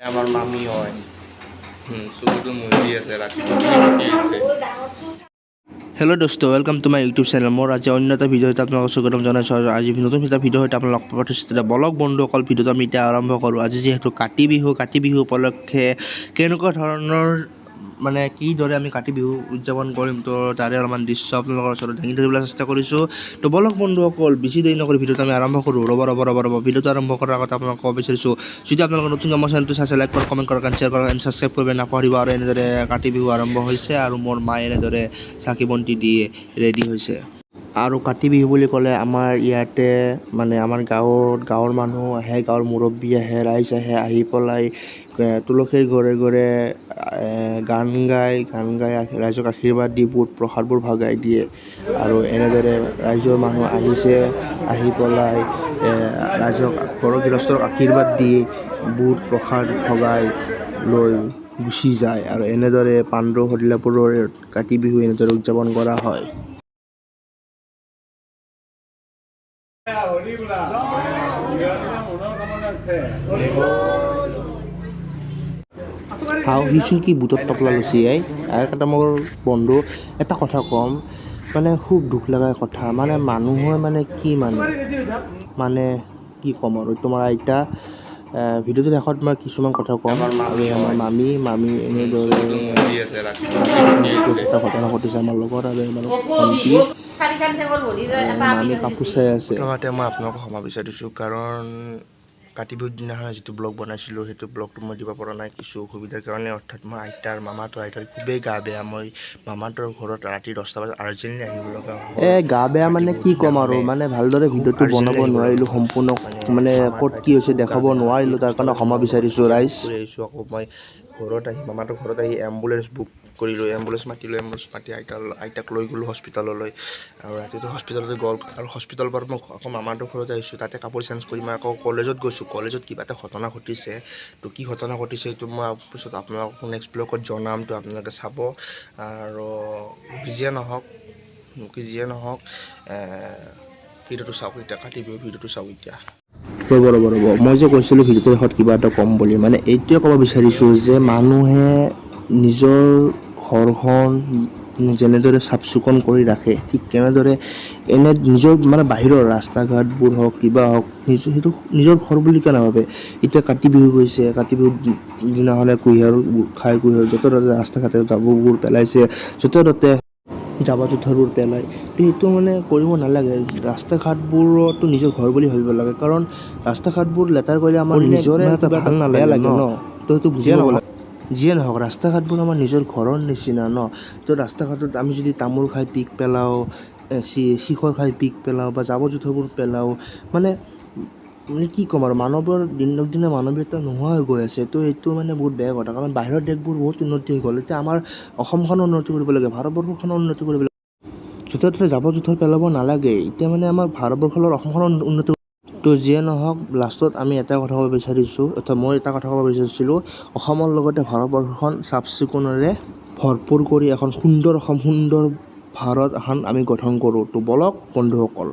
আমার মামি হয়। হুম আছে আছে। হেল্ল' দোস্ত welcome to my YouTube channel মোৰ আজি অন্য এটা ভিডিঅ' এটা আপোনালোকক স্বাগতম জনাইছোঁ আৰু আজি নতুন এটা ভিডিঅ' সৈতে আপোনালোক পাইছোঁ তেতিয়া বলক বন্ধুসকল ভিডিঅ'টো আমি এতিয়া আৰম্ভ কৰোঁ। আজি যিহেতু কাতি বিহু কাতি বিহু উপলক্ষে কেনেকুৱা ধৰণৰ মানে কিদৰে আমি কাতি বিহু উদযাপন কৰিম, তো তাৰে অলপমান দৃশ্য আপোনালোকৰ ওচৰত দাঙি ধৰিবলৈ চেষ্টা কৰিছোঁ। তো বলক বন্ধুসকল বেছি দেৰি নকৰি ভিডিঅ'টো আমি আৰম্ভ কৰোঁ। ৰ'ব ৰ'ব ৰ'ব ৰ'ব ভিডিঅ'টো আৰম্ভ কৰাৰ আগত আপোনাক ক'ব বিচাৰিছোঁ, যদি আপোনালোকৰ নতুন আমাৰ চেনেলটো চাইছে লাইক কৰক কমেণ্ট কৰক শ্বেয়াৰ কৰক এণ্ড ছাবস্ক্ৰাইব কৰিব নাপাহৰিব আৰু এনেদৰে কাতি বিহু আৰম্ভ হৈছে আৰু মোৰ মায়ে এনেদৰে চাকি বন্তি দিয়ে ৰেডি হৈছে। আৰু কাতি বিহু বুলি ক'লে আমাৰ ইয়াতে মানে আমাৰ গাঁৱত গাঁৱৰ মানুহ আহে গাঁৱৰ মুৰব্বী আহে ৰাইজ আহে আহি পেলাই তুলসীৰ ঘৰে ঘৰে গান গাই গান গাই ৰাইজক আশীৰ্বাদ দি বুট প্ৰসাদবোৰ ভগাই দিয়ে। আৰু এনেদৰে ৰাইজৰ মানুহ আহিছে আহি পেলাই ৰাইজক ঘৰৰ গৃহস্থক আশীৰ্বাদ দি বুট প্ৰসাদ ভগাই লৈ গুচি যায়। আৰু এনেদৰে পাণ্ডু শদিলাপুৰৰ কাতি বিহু এনেদৰে উদযাপন কৰা হয়। হাও সি কি বুটত টপলা লুচি আই আৰু এটা মোৰ বন্ধু, এটা কথা ক'ম মানে খুব দুখ লগা কথা। মানে মানুহৰ মানে কি মানে? মানে কি ক'ম আৰু তোমাৰ আইতা ভিডিঅ'টো শেষত মই কিছুমান কথা ক'ম। মামী আৰু আমাৰ মামী মামী এনেদৰে ঘটনা ঘটিছে আমাৰ লগত আৰু আমাৰ ভণ্টি। মামী কাপোৰ চাই আছে। প্ৰথমতে মই আপোনালোকক ক্ষমা বিচাৰিছোঁ কাৰণ কাতি বিহুৰ দিনাখন যিটো ব্লগ বনাইছিলোঁ সেইটো ব্লগটো মই দিব পৰা নাই। কিছু অসুবিধাৰ কাৰণে অৰ্থাৎ মই আইতাৰ মামাটোৰ আইতাৰ খুবেই গা বেয়া। মই মামাটোৰ ঘৰত ৰাতি দহটা বজাত আৰ্জেণ্টলি আহিব লগা এ গা বেয়া মানে কি ক'ম আৰু? মানে ভালদৰে ভিডিঅ'টো বনাব নোৱাৰিলোঁ সম্পূৰ্ণ মানে ক'ত কি হৈছে দেখাব নোৱাৰিলোঁ তাৰ কাৰণে ক্ষমা বিচাৰিছোঁ ৰাইজ। আহিছোঁ আকৌ মই ঘৰত আহি মামাটোৰ ঘৰত আহি এম্বুলেঞ্চ বুক কৰিলোঁ এম্বুলেঞ্চ মাতিলোঁ এম্বুলেঞ্চ মাতি আইতাৰ আইতাক লৈ গ'লোঁ হস্পিটাললৈ আৰু ৰাতিটো হস্পিটালতে গ'ল। আৰু হস্পিটালৰ পৰা মই আকৌ মামাটোৰ ঘৰত আহিছোঁ। তাতে কাপোৰ চেঞ্জ কৰি মই আকৌ কলেজত গৈছোঁ। কলেজত কিবা এটা ঘটনা ঘটিছে। তো কি ঘটনা ঘটিছে এইটো মই পিছত আপোনালোকক নেক্সট ব্লগত জনাম। তো আপোনালোকে চাব। আৰু যিয়ে নহওক যিয়ে নহওক ভিডিঅ'টো চাওক এতিয়া বিহু ভিডিঅ'টো চাওক এতিয়া। ৰ'ব ৰ'ব ৰ'ব মই যে কৈছিলোঁ ভিডিঅ'টোৰ শেষত কিবা এটা ক'ম বুলি। মানে এইটোৱে ক'ব বিচাৰিছোঁ যে মানুহে নিজৰ ঘৰখন যেনেদৰে চাফ চিকুণ কৰি ৰাখে ঠিক তেনেদৰে এনে নিজৰ মানে বাহিৰৰ ৰাস্তা ঘাটবোৰ হওক কিবা হওক নিজৰ সেইটো নিজৰ ঘৰ বুলি কিয় নাভাবে? এতিয়া কাতি বিহু গৈছে কাতি বিহুৰ দিনাখনে কুঁহিয়াৰ খাই কুঁহিয়াৰ য'তে ত'তে ৰাস্তা ঘাটে জাবৰবোৰ পেলাইছে য'তে ত'তে জাবৰ জোঁথৰবোৰ পেলায় তো সেইটো মানে কৰিব নালাগে। ৰাস্তা ঘাটবোৰতো নিজৰ ঘৰ বুলি ভাবিব লাগে। কাৰণ ৰাস্তা ঘাটবোৰ লেতেৰা কৰিলে আমাৰ নিজৰে এটা ভালো নালাগে লাগে ন? তো সেইটো বুজিব লাগে। যিয়ে নহওক ৰাস্তা ঘাটবোৰ আমাৰ নিজৰ ঘৰৰ নিচিনা ন? তো ৰাস্তা ঘাটত আমি যদি তামোল খাই পিক পেলাওঁ শিখৰ খাই পিক পেলাওঁ বা জাবৰ জোঁথৰবোৰ পেলাওঁ মানে মানে কি ক'ম আৰু মানৱৰ দিনক দিনে মানৱীয়তা নোহোৱা হৈ গৈ আছে, তো এইটো মানে বহুত বেয়া কথা। কাৰণ বাহিৰৰ দেশবোৰ বহুত উন্নতি হৈ গ'ল। এতিয়া আমাৰ অসমখনো উন্নতি কৰিব লাগে, ভাৰতবৰ্ষখনো উন্নতি কৰিব লাগে। য'তে ত'তে জাবৰ জোঁথৰ পেলাব নালাগে। এতিয়া মানে আমাৰ ভাৰতবৰ্ষৰ অসমখনো উন্নতি তো যিয়ে নহওক, লাষ্টত আমি এটা কথা ক'ব বিচাৰিছোঁ, অৰ্থাৎ মই এটা কথা ক'ব বিচাৰিছিলোঁ, অসমৰ লগতে ভাৰতবৰ্ষখন চাফ চিকুণেৰে ভৰপূৰ কৰি এখন সুন্দৰ অসম, সুন্দৰ ভাৰত এখন আমি গঠন কৰোঁ। তো বলক বন্ধুসকল।